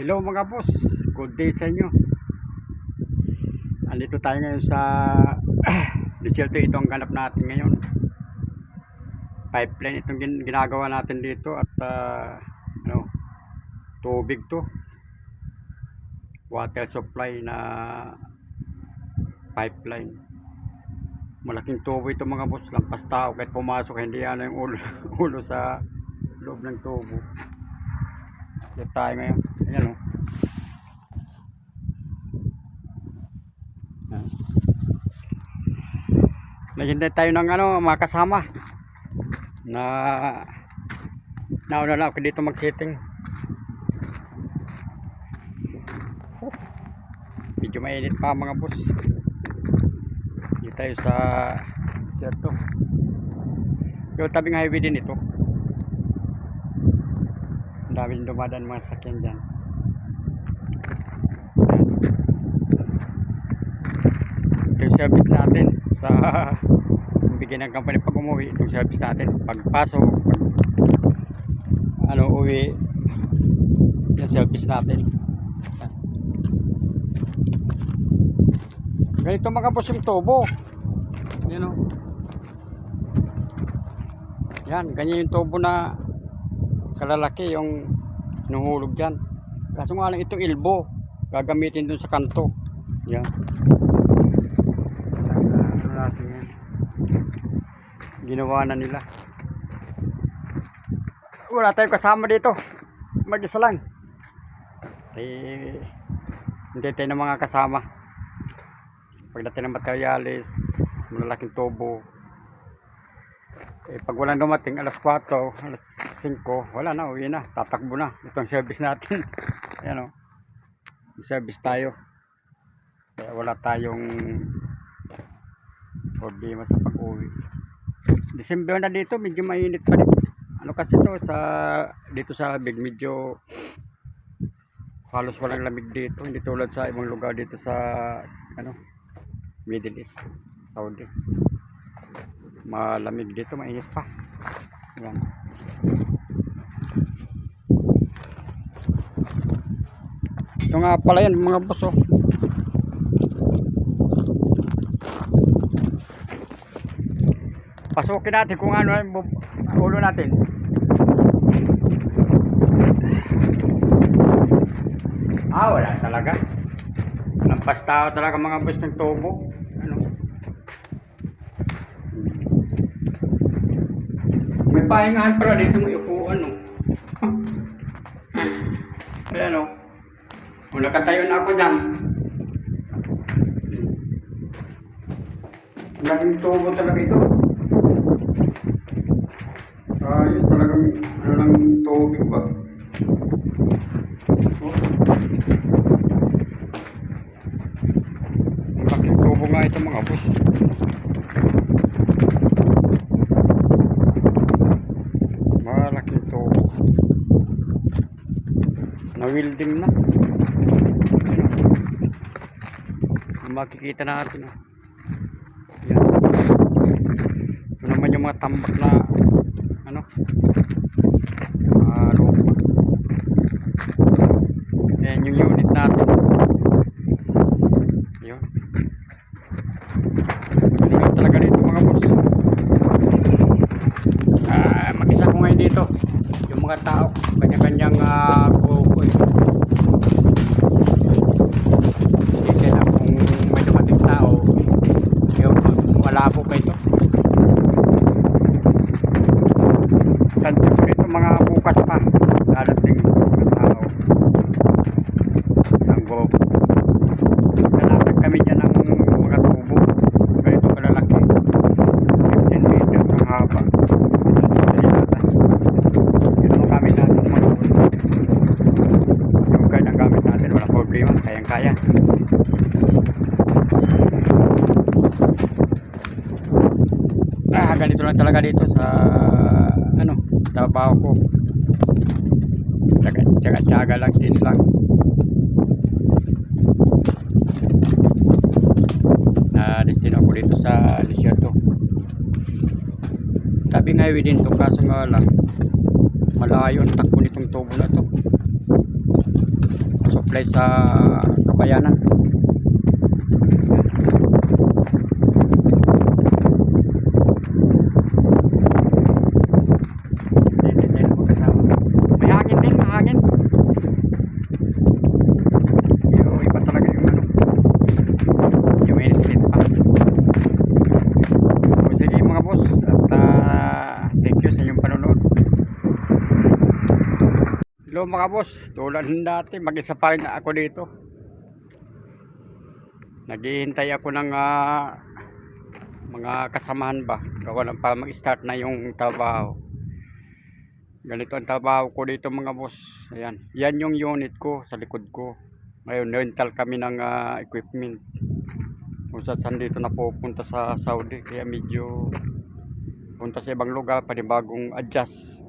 Hello mga boss, good day sa inyo. Andito tayo ngayon sa desierto ito ang ganap natin ngayon. Pipeline itong gin- ginagawa natin dito at ah, ano, tubig to. Water supply na pipeline. Malaking tubo ito mga boss, lampas tao kahit pumasok hindi ano yung ulo, ulo sa loob ng tubo. Dito tayo ngayon. Ayan o. Ayan. Naghintay tayo ng ano, mga kasama. Na nauna na ako dito mag-sitting. Oh, Medyo mainit pa mga boss. Dito tayo sa desierto. Yung tabing highway din ito. Ang dami din dumadaan mga sakyan dyan. Ito yung service natin sa bigyan ng company pag umuwi. Ito yung service natin. Pagpasok, pag ano uwi, yung service natin. Ganito mga boss yung tubo. Yan o. Yan, ganyan yung tubo na kalalaki yung nuhulog dyan. Kaso nga lang itong ilbo, gagamitin dun sa kanto. Yan. Ano natin yan. Ginawa na nila. Wala tayong kasama dito. Mag-isa lang. Eh, hindi tayo ng mga kasama. Pagdating ng materialis, malalaking tubo, eh, pag walang dumating, alas 4, alas 5, wala na, uwi na. Tatakbo na. Itong service natin. Ayan o. May Service tayo. Kaya wala tayong problema sa pag-uwi. December na dito, medyo mainit pa rin. Ano kasi to sa dito sa big medyo halos walang lamig dito. Hindi tulad sa ibang lugar dito sa ano Middle East, Saudi malamig dito, mainit pa. Yan. Ito nga pala yan mga boss oh. Pasukin natin kung ano yung ulo natin. Ah, wala talaga. Lampas tao talaga mga boss ng tubo. Ano? May pahingahan pala dito may upuan, no? Ayan, no? Kung nakatayo na ako dyan. Laging tubo talaga ito. Ayos talagang ano lang tubig ba? Oh. Ang laking tubo nga ito mga boss. Malaking tubo. Na-welding na. Makikita natin. oh. Yan. Ito naman yung mga tambak na ano? Ah, lupa. Yan yung unit natin. Yun. Galing talaga dito mga boss. Ah, mag-isa ko ngayon dito. Yung mga tao, kanya-kanyang uh, mga bukas pa. Dadating mga tao. Isang. Nalatag kami dyan ng mga tubo. Ganito kalalaki. 15 meters ang haba. Yun ang gamit natin. Yung ang gamit natin. Walang problema. Kayang-kaya. Ah, ganito lang talaga dito sa ano, trabaho ko. Tsaga, tsaga, tsaga lang, tis lang. Na destino ko dito sa desierto. Tabing highway din to kaso nga lang malayo ang takbo nitong tubo na to. supply sa kabayanan. Hindi, hindi na magkasama. May hangin din, mahangin. Pero iba talaga yung ano. Yung mainit pa. O sige mga boss. At ah, thank you sa inyong panonood. Hello mga boss. Tulad ng dati, mag-isa pa rin ako dito. Naghihintay ako ng ah, mga kasamahan ba. Gawa lang para mag-start na yung trabaho. Ganito ang trabaho ko dito mga boss. Ayan. Yan yung unit ko sa likod ko. Ngayon, rental kami ng ah, equipment. Kung saan dito na pupunta sa Saudi. Kaya medyo punta sa ibang lugar, panibagong adjust.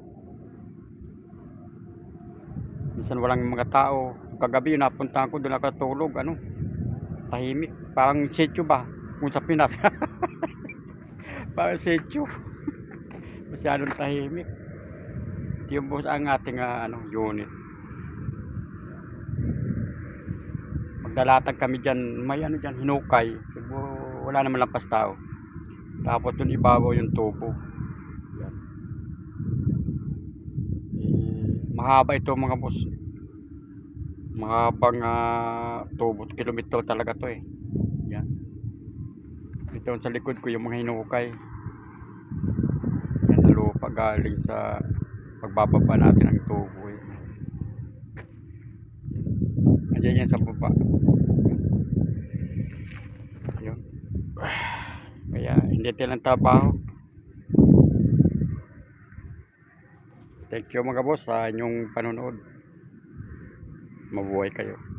Minsan walang mga tao. Kagabi, napunta ko doon nakatulog. Ano? Tahimik. Parang sityo ba? Kung sa Pinas. Parang sityo. Masyadong tahimik. Yung boss ang ating ah, ano, unit. Magdalatag kami dyan. May ano dyan, hinukay. Siguro wala naman lampas tao. Tapos dun ibabaw yung tubo. Yan. Eh, mahaba ito mga boss. Mahabang uh, tubo. Kilometro talaga to eh. Yan. Ito sa likod ko yung mga hinukay. Yan lupa galing sa pagbababa natin ng tubo eh. Nandiyan yan sa baba. Yun. Kaya hindi tilang trabaho. Thank you mga boss sa inyong panonood. Mabuhay kayo.